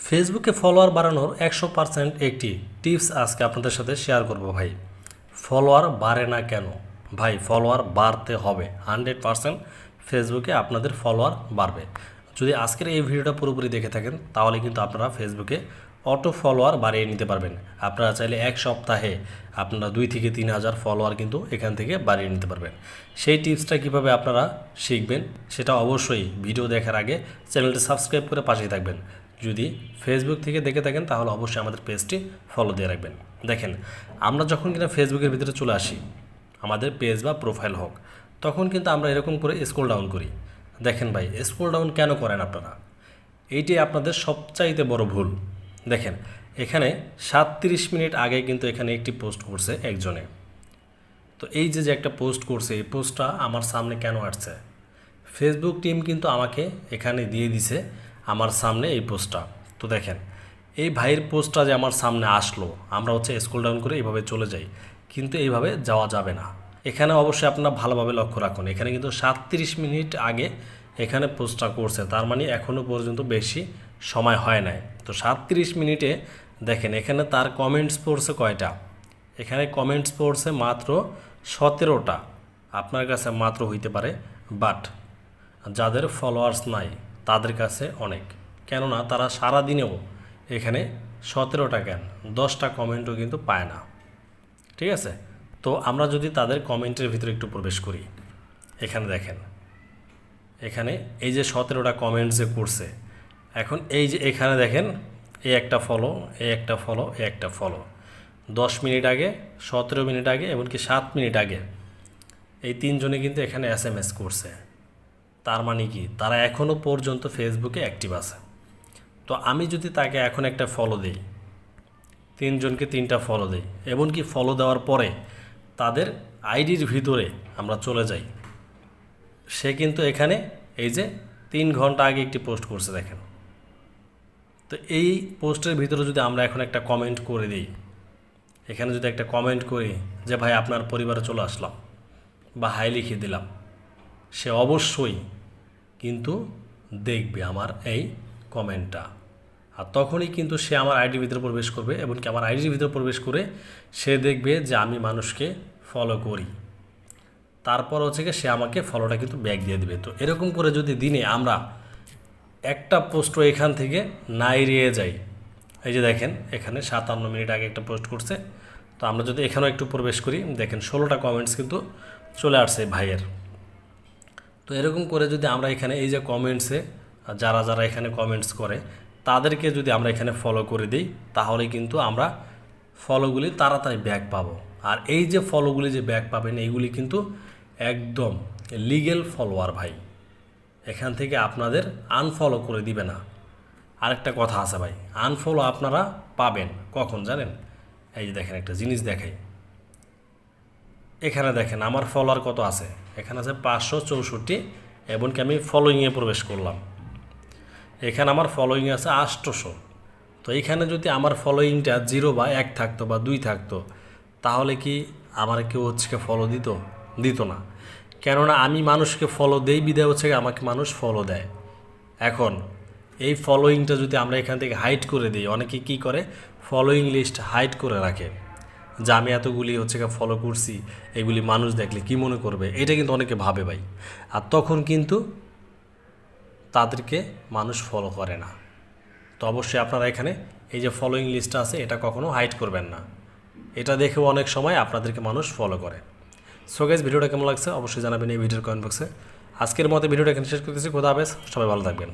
ফেসবুকে ফলোয়ার বাড়ানোর একশো পার্সেন্ট একটি টিপস আজকে আপনাদের সাথে শেয়ার করব ভাই। ফলোয়ার বাড়ে না কেন? ভাই, ফলোয়ার বাড়তে হবে। হান্ড্রেড পার্সেন্ট ফেসবুকে আপনাদের ফলোয়ার বাড়বে। যদি আজকের এই ভিডিওটা পুরোপুরি দেখে থাকেন, তাহলে কিন্তু আপনারা ফেসবুকে অটো ফলোয়ার বাড়িয়ে নিতে পারবেন। আপনারা চাইলে এক সপ্তাহে আপনারা দুই থেকে তিন হাজার ফলোয়ার কিন্তু এখান থেকে বাড়িয়ে নিতে পারবেন। সেই টিপসটা কীভাবে আপনারা শিখবেন, সেটা অবশ্যই ভিডিও দেখার আগে চ্যানেলটি সাবস্ক্রাইব করে পাশেই থাকবেন। যদি ফেসবুক থেকে দেখে থাকেন, তাহলে অবশ্যই আমাদের পেজটি ফলো দিয়ে রাখবেন। দেখেন, আমরা যখন কিনা ফেসবুকের ভিতরে চলে আসি, আমাদের পেজ বা প্রোফাইল হোক, তখন কিন্তু আমরা এরকম করে স্ক্রল ডাউন করি। দেখেন ভাই স্ক্রল ডাউন কেন করেন আপনারা? এইটি আপনাদের সবচাইতে বড় ভুল। দেখেন, এখানে সাতত্রিশ মিনিট আগে কিন্তু এখানে একটি পোস্ট করছে একজনে। তো এই যে যে একটা পোস্ট করছে, এই পোস্টটা আমার সামনে কেন আসছে? ফেসবুক টিম কিন্তু আমাকে এখানে দিয়ে দিছে আমার সামনে এই পোস্টটা। তো দেখেন, এই ভাইয়ের পোস্টটা যে আমার সামনে আসলো, আমরা হচ্ছে স্কুল ডাউন করে এইভাবে চলে যাই, কিন্তু এইভাবে যাওয়া যাবে না। এখানে অবশ্যই আপনারা ভালোভাবে লক্ষ্য রাখুন, এখানে কিন্তু সাতত্রিশ মিনিট আগে এখানে পোস্টটা করছে, তার মানে এখনও পর্যন্ত বেশি সময় হয় নাই। তো সাতত্রিশ মিনিটে দেখেন, এখানে তার কমেন্টস পড়ছে কয়টা? এখানে কমেন্টস পড়ছে মাত্র সতেরোটা। আপনার কাছে মাত্র হইতে পারে বাট যাদের ফলোয়ার্স নাই তাদের কাছে অনেক। কেননা তারা সারা দিনেও এখানে সতেরোটা কেন দশটা কমেন্টও কিন্তু পায় না। ঠিক আছে? তো আমরা যদি তাদের কমেন্টের ভিতরে একটু প্রবেশ করি, এখানে দেখেন। এখানে এই যে সতেরোটা কমেন্টস যে করছে, এখন এই যে এখানে দেখেন এই একটা ফলো এই একটা ফলো এই একটা ফলো দশ মিনিট আগে, সতেরো মিনিট আগে, এমনকি সাত মিনিট আগে, এই তিনজনে কিন্তু এখানে এস এম এস করছে। তার মানে কি? তারা এখনও পর্যন্ত ফেসবুকে অ্যাক্টিভ আছে। তো আমি যদি তাকে এখন একটা ফলো দিই, তিনজনকে তিনটা ফলো দিই, এমনকি ফলো দেওয়ার পরে তাদের আইডির ভিতরে আমরা চলে যাই। সে কিন্তু এখানে এই যে তিন ঘণ্টা আগে একটি পোস্ট করছে দেখেন। তো এই পোস্টের ভিতরে যদি আমরা এখন একটা কমেন্ট করে দিই, এখানে যদি একটা কমেন্ট করি যে, ভাই, আপনার পরিবারে চলে আসলাম বা হাই লিখে দিলাম। সে অবশ্যই কিন্তু দেখবে আমার এই কমেন্টটা। আর তখনই কিন্তু সে আমার আইডির ভিতরে প্রবেশ করবে এবং কি আমার আইডির ভিতরে প্রবেশ করে সে দেখবে যে আমি মানুষকে ফলো করি। তারপর হচ্ছে কি সে আমাকে ফলোটা কিন্তু ব্যাক দিয়ে দেবে। তো এরকম করে যদি দিনে আমরা একটা পোস্টও এখান থেকে না এড়িয়ে যাই, এই যে দেখেন এখানে সাতান্ন মিনিট আগে একটা পোস্ট করছে। তো আমরা যদি এখানেও একটু প্রবেশ করি, দেখেন ষোলোটা কমেন্টস কিন্তু চলে আসছে ভাইয়ের। তো এরকম করে যদি আমরা এখানে এই যে কমেন্টসে যারা যারা এখানে কমেন্টস করে, তাদেরকে যদি আমরা এখানে ফলো করে দিই, তাহলে কিন্তু আমরা ফলোগুলি তাড়াতাড়ি ব্যাক পাবো। আর এই যে ফলোগুলি যে ব্যাক পাবেন, এইগুলি কিন্তু একদম লিগেল ফলোয়ার ভাই। এখান থেকে আপনাদের আনফলো করে দিবে না। আরেকটা কথা আছে ভাই আনফলো আপনারা পাবেন কখন জানেন? এই যে দেখেন একটা জিনিস দেখাই। এখানে দেখেন, আমার ফলোয়ার কত আছে? এখানে আছে পাঁচশো চৌষট্টি, এমনকি আমি ফলোয়িংয়ে প্রবেশ করলাম। এখানে আমার ফলোয়িং আছে আটশোশো তো এইখানে যদি আমার ফলোয়িংটা জিরো বা এক থাকতো বা দুই থাকতো, তাহলে কি আমার কেউ হচ্ছে ফলো দিত? দিত না। কেননা আমি মানুষকে ফলো দেই বিদায় হচ্ছে আমাকে মানুষ ফলো দেয়। এখন, এই ফলোয়িংটা যদি আমরা এখান থেকে হাইড করে দিই, অনেকে কি করে? ফলোয়িং লিস্ট হাইড করে রাখে। যে আমি এতগুলি হচ্ছে ফলো করছি, এগুলি মানুষ দেখলে কি মনে করবে? এটা কিন্তু অনেকে ভাবে ভাই। আর তখন কিন্তু তাদেরকে মানুষ ফলো করে না। তো অবশ্যই আপনারা এখানে এই যে ফলোয়িং লিস্টটা আছে, এটা কখনো হাইড করবেন না। এটা দেখেও অনেক সময় আপনাদেরকে মানুষ ফলো করে। সো গাইজ ভিডিওটা কেমন লাগছে? অবশ্যই জানাবেন এই ভিডিওর কমেন্ট বক্সে আজকের মতো ভিডিওটা এখানে শেষ করতেছি। খোদা হাফেজ। সবাই ভালো থাকবেন।